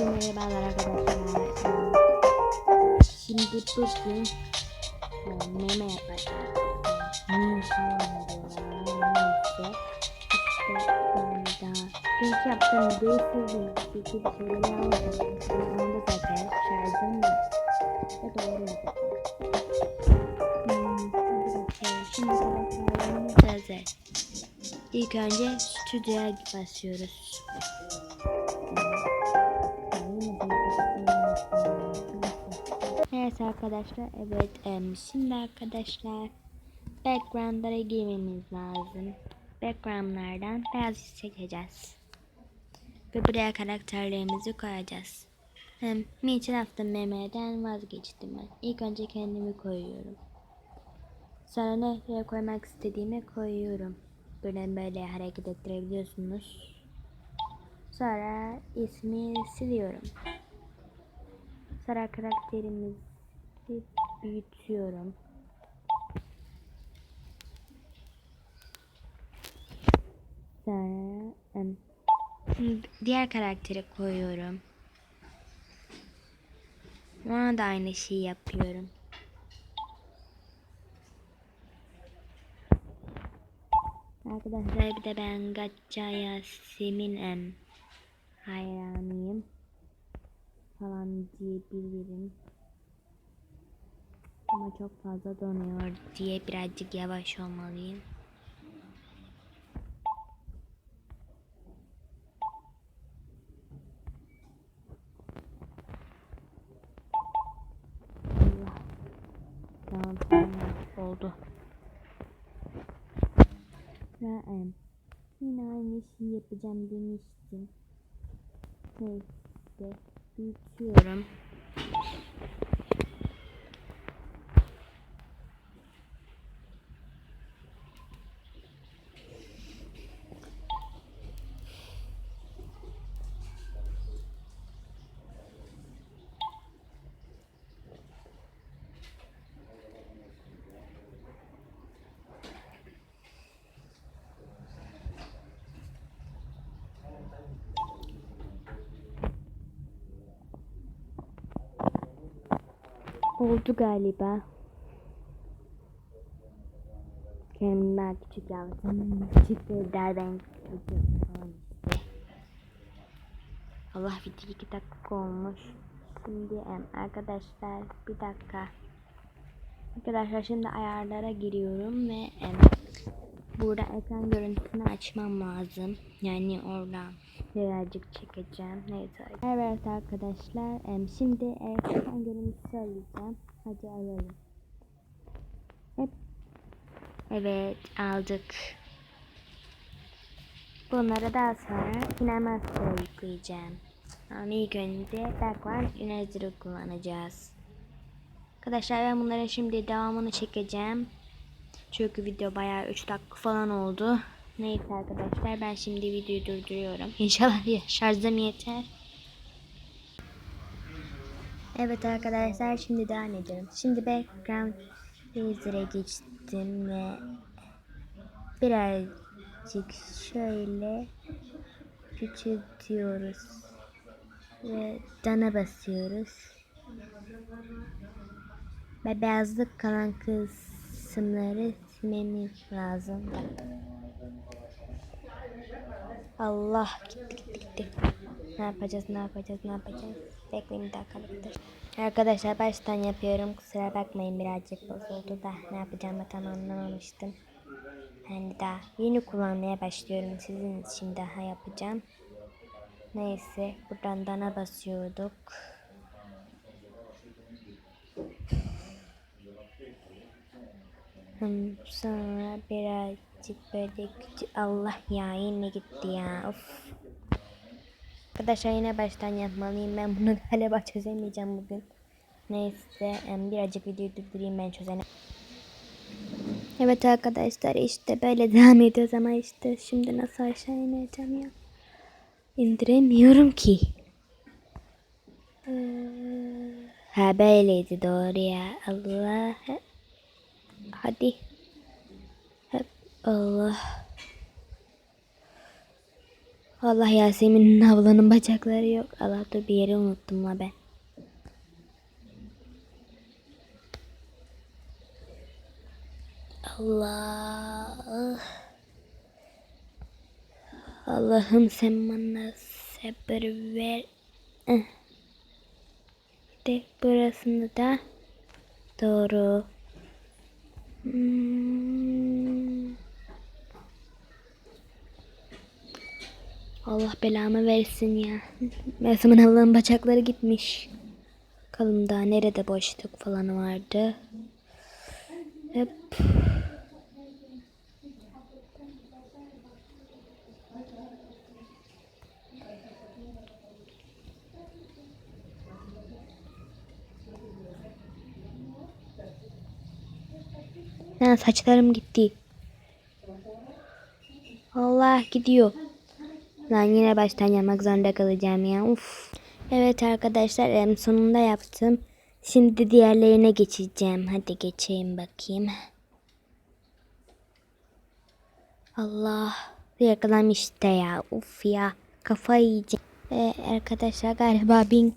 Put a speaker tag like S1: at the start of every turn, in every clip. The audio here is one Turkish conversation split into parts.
S1: Merhabalar arkadaşlar. Şimdi bugün e, meme yapacağız. Meme falan. İşte yani bir şeyler aldım. Onda zaten yapacağım. Bakalım. Şimdi. İlk önce stüdyoya başlıyoruz. Arkadaşlar evet şimdi arkadaşlar backgroundlara girmemiz lazım. Backgroundlardan beyaz çekeceğiz. Ve buraya karakterlerimizi koyacağız. Hem niçin hafta memeden vazgeçtim ben. İlk önce kendimi koyuyorum. Sonra nereye koymak istediğimi koyuyorum. Böyle böyle hareket ettirebiliyorsunuz. Sonra ismi siliyorum. Sonra karakterimizi büyütüyorum. Diğer karakteri koyuyorum. Ona da aynı şeyi yapıyorum. Arkadaşlar bir de ben Gatça Yasemin em hayranıyım falan diyebilirim. Ama çok fazla donuyor diye birazcık yavaş olmalıyım. Tamam tamam oldu. Raem. Yine aynı şeyi yapacağım demiştim. Neyse büyütüyorum. Oldu galiba. Kendimden küçük yaptım. Küçük bir derden küçük. Allah video iki dakika olmuş. Şimdi arkadaşlar bir dakika. Arkadaşlar şimdi ayarlara giriyorum ve burada ekran görüntüsünü açmam lazım. Yani oradan birazcık çekeceğim. Neyse. Evet arkadaşlar şimdi ekran görüntüsü alacağım. Hadi alalım. Hep Evet aldık. Bunları daha sonra Kinemaster'a yükleyeceğim. Ama ilk önce Background Eraser'ı kullanacağız. Arkadaşlar ben bunların şimdi devamını çekeceğim. Çünkü video bayağı 3 dakika falan oldu. Neyse arkadaşlar ben şimdi videoyu durduruyorum. İnşallah şarjım yeter. Evet arkadaşlar şimdi devam ediyorum. Şimdi background Razer'e geçtim ve birazcık şöyle küçültüyoruz ve dana basıyoruz ve beyazlık kalan kısımları silmemiz lazım. Allah gitti gitti gitti. Ne yapacağız ne yapacağız ne yapacağız? Bekleyin bir dakika arkadaşlar. Arkadaşlar baştan yapıyorum. Kusura bakmayın birazcık bozuldu da ne yapacağımı tam anlamamıştım. Yani daha yeni kullanmaya başlıyorum. Sizin için daha yapacağım. Neyse buradan dana basıyorduk. Sonra birazcık böyle küçük Allah ya yine gitti ya of. Arkadaşlar yine baştan yapmalıyım. Ben bunu galiba çözemeyeceğim bugün. Neyse birazcık videoyu durdurayım ben çözene. Evet arkadaşlar işte böyle devam ediyoruz ama işte şimdi nasıl aşağı ineceğim ya. İndiremiyorum ki. Ee, ha böyleydi doğru ya. Allah. Hadi. Hep Allah. Allah Yasemin'in ablanın bacakları yok. Allah dur bir yeri unuttum la ben. Allah. Allah'ım sen bana sabır ver. Eh. De burasını da doğru. Hmm. Allah belamı versin ya. Mesum'un Allah'ın bacakları gitmiş. Bakalım daha nerede boşluk falan vardı. Hep. Ha, saçlarım gitti. Allah gidiyor. Lan yine baştan yapmak zorunda kalacağım ya. Uf. Evet arkadaşlar em, sonunda yaptım. Şimdi diğerlerine geçeceğim. Hadi geçeyim bakayım. Allah. Yakalam işte ya. Uf ya. Kafayı yiyeceğim. Ee, arkadaşlar galiba bin,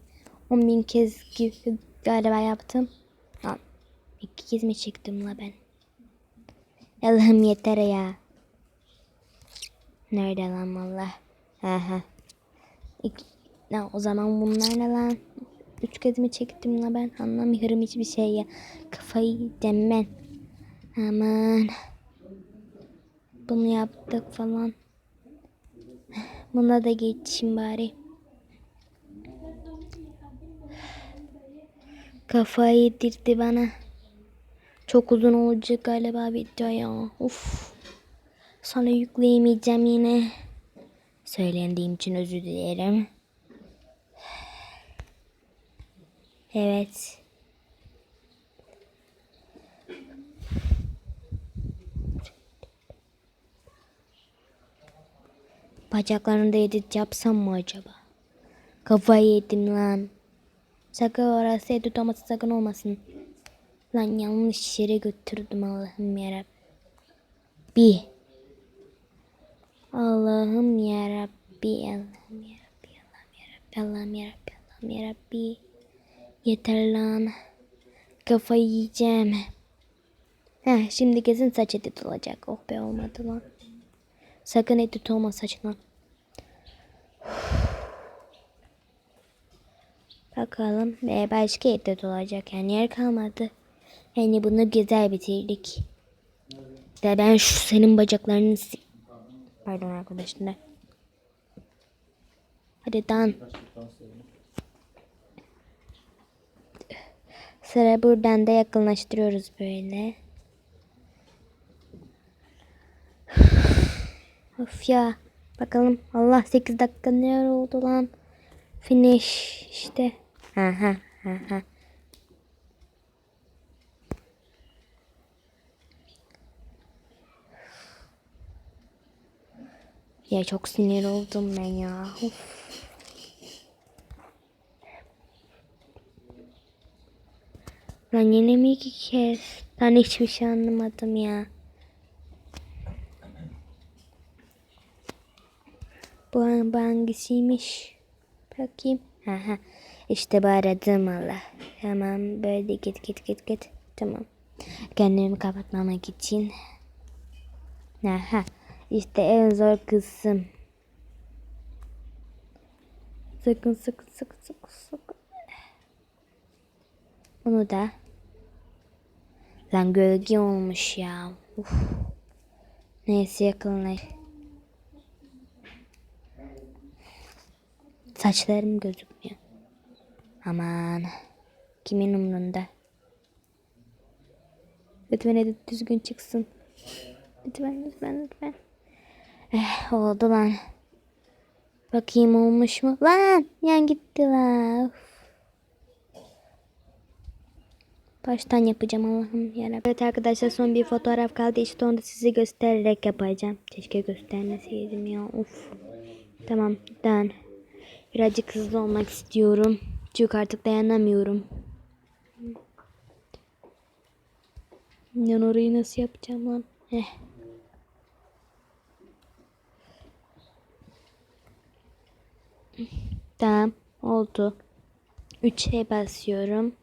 S1: on bin kez gibi galiba yaptım. Lan, iki kez mi çıktım la ben? Allah'ım yeter ya. Nerede lan valla? Aha. İki, lan o zaman bunlar ne lan? Üç kez mi çektim la ben? Anlamıyorum hiçbir şey ya. Kafayı ben. Aman. Bunu yaptık falan. Buna da geçeyim bari. Kafayı yedirdi bana. Çok uzun olacak galiba video ya. Uf. Sana yükleyemeyeceğim yine. Söylendiğim için özür dilerim. Evet. Bacaklarını da edit yapsam mı acaba? Kafayı yedim lan. Sakın orası edit olması sakın olmasın. Lan yanlış yere götürdüm Allah'ım yarabbi. Allah'ım yarabbi. Allah'ım yarabbi. Allah'ım yarabbi. Allah'ım yarabbi. Allah'ım yarabbi. Yeter lan. Kafayı yiyeceğim. Heh, şimdi kesin saç edit olacak. Oh be olmadı lan. Sakın edit olma saçına. Bakalım. Ve başka edit olacak. Yani yer kalmadı. Yani bunu güzel bitirdik. De ben şu senin bacaklarını Pardon arkadaşlar. Hadi dan. Sıra buradan da yakınlaştırıyoruz böyle. Of ya. Bakalım. Allah 8 dakika ne oldu lan? Finish işte. Ha ha ha ha. Ya çok sinir oldum ben ya. Of. Lan yine mi iki kez? Ben hiçbir şey anlamadım ya. Bu, bu hangisiymiş? Bakayım. Aha. İşte aradığım Allah. Tamam böyle git git git git. Tamam. Kendimi kapatmamak için. Aha. İşte en zor kısım. Sakın sakın sakın sakın sakın. Bunu da. Lan gölge olmuş ya. Uf. Neyse yakınlaş. Saçlarım gözükmüyor. Aman. Kimin umrunda? Lütfen edit düzgün çıksın. Lütfen lütfen lütfen. Eh, oldu lan. Bakayım olmuş mu? Lan yan gitti lan. Baştan yapacağım Allah'ım yarabbim. Evet arkadaşlar son bir fotoğraf kaldı. İşte onu da size göstererek yapacağım. Keşke göstermeseydim ya. Uf. Tamam. Dan. Birazcık hızlı olmak istiyorum. Çünkü artık dayanamıyorum. Ben orayı nasıl yapacağım lan? Eh. Tamam oldu. 3'e basıyorum.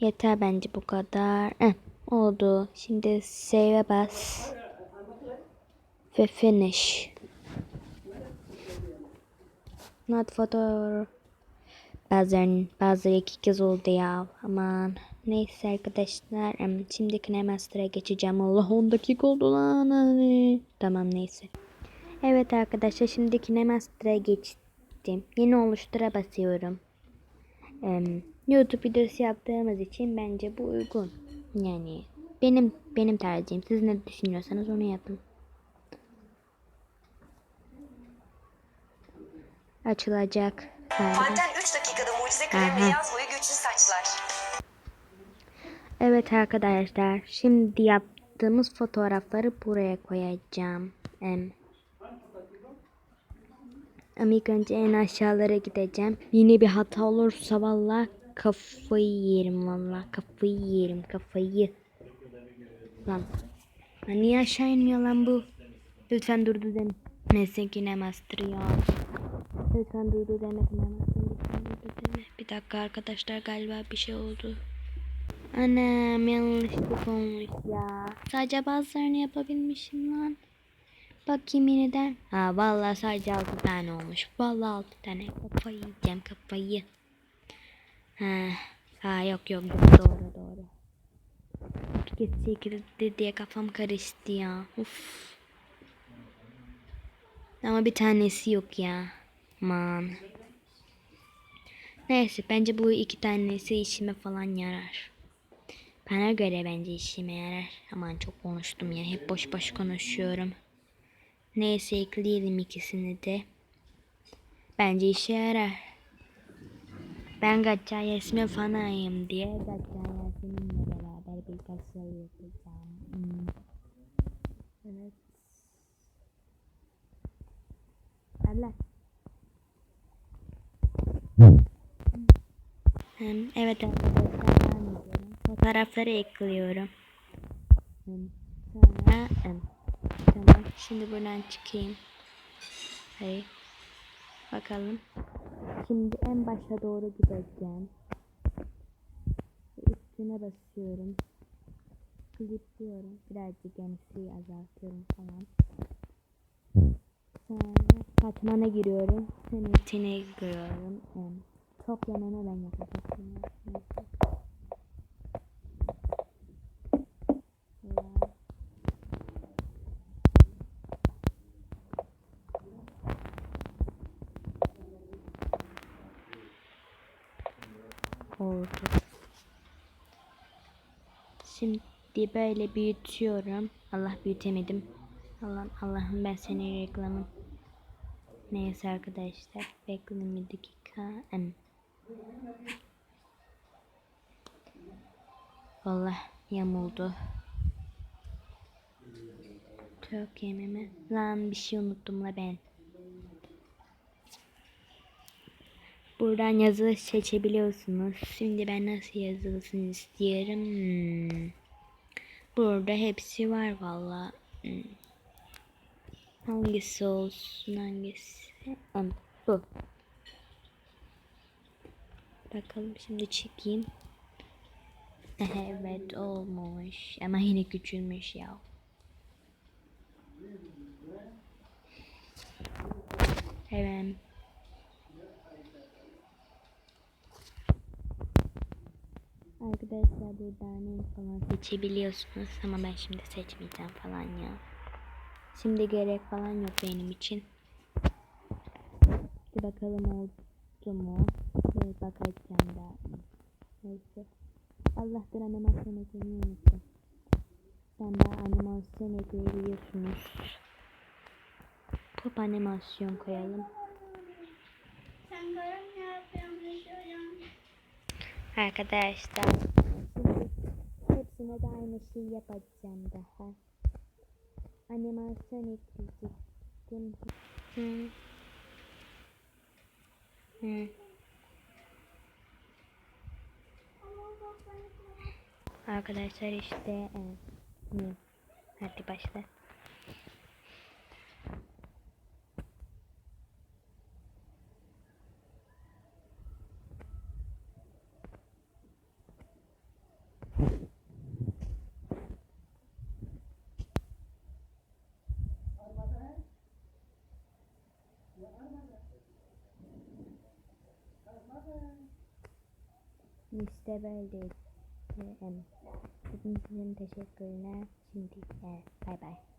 S1: Yeter bence bu kadar. Eh, oldu. Şimdi save'e bas. Ve finish. Not photo. Bazen bazıları iki kez oldu ya. Aman. Neyse arkadaşlar. Şimdi Kinemaster'a geçeceğim. Allah 10 dakika oldu lan. Hani. Tamam neyse. Evet arkadaşlar şimdi Kinemaster'a geçtim. Yeni oluştura basıyorum. Em, YouTube videosu yaptığımız için bence bu uygun. Yani benim benim tercihim. Siz ne düşünüyorsanız onu yapın. Açılacak.
S2: Panten 3 dakikada mucize krem
S1: Aha.
S2: ve yaz boyu güçlü saçlar.
S1: Evet arkadaşlar şimdi yaptığımız fotoğrafları buraya koyacağım. Em. Ama ilk önce en aşağılara gideceğim. Yine bir hata olursa valla kafayı yerim valla kafayı yerim kafayı. Lan. Lan niye aşağı inmiyor lan bu? Lütfen durdu deme. Neyse yine master ya. Lütfen durdu deme. Lütfen durdu deme. Bir dakika arkadaşlar galiba bir şey oldu. Anam yanlışlık olmuş ya. Sadece bazılarını yapabilmişim lan. Bakayım yeniden. Ha vallahi sadece 6 tane olmuş. Vallahi 6 tane. Kafayı yiyeceğim kafayı. Ha, ha yok yok yok doğru doğru. Gitse girdi diye kafam karıştı ya. Uf. Ama bir tanesi yok ya. Man. Neyse bence bu iki tanesi işime falan yarar. Bana göre bence işime yarar. Aman çok konuştum ya. Hep boş boş konuşuyorum. Neyse ekleyelim ikisini de. Bence işe yarar. Ben Gatça Yasmin fanayım diye Gatça Yasmin'le beraber birkaç şey yapacağım. Hmm. Evet. Allah. Hem, evet arkadaşlar ediyorum. Fotoğrafları ekliyorum. Hem, Sonra hem, tamam şimdi buradan çıkayım. Hayır. Bakalım. Şimdi en başa doğru gideceğim. Üstüne basıyorum. Klipliyorum. Birazcık genişliği azaltıyorum falan. Sonra katmana giriyorum. Senetine giriyorum. Yani toplamana ben yapacaktım. Neyse. Ya. Oldu. Şimdi böyle büyütüyorum. Allah büyütemedim. Allah Allah'ım ben seni reklamın. Neyse arkadaşlar. Bekleyin bir dakika. Em. Vallahi yamuldu. Çok yememe. Lan bir şey unuttum la ben. Buradan yazı seçebiliyorsunuz. Şimdi ben nasıl yazılsın istiyorum. Hmm. Burada hepsi var valla. Hmm. Hangisi olsun hangisi? Bu. Bakalım şimdi çekeyim. evet olmuş. Ama yine küçülmüş ya. Evet. Arkadaşlar buradan en falan seçebiliyorsunuz ama ben şimdi seçmeyeceğim falan ya. Şimdi gerek falan yok benim için. Bir bakalım oldu mu? Bir bakacağım da. Neyse. Allah'tan animasyon eklemeyi unuttum. Sen de animasyon ekleyebiliyorsunuz. Pop animasyon koyalım. Arkadaşlar şimdi hepsine de aynı şeyi yapacağım daha. Animasyon ekleyecektim. Hı. Hı. Arkadaşlar işte e, hı. hadi başla. Mixte böyleydi. Hepinizin teşekkürler. Şimdi e, bay bay.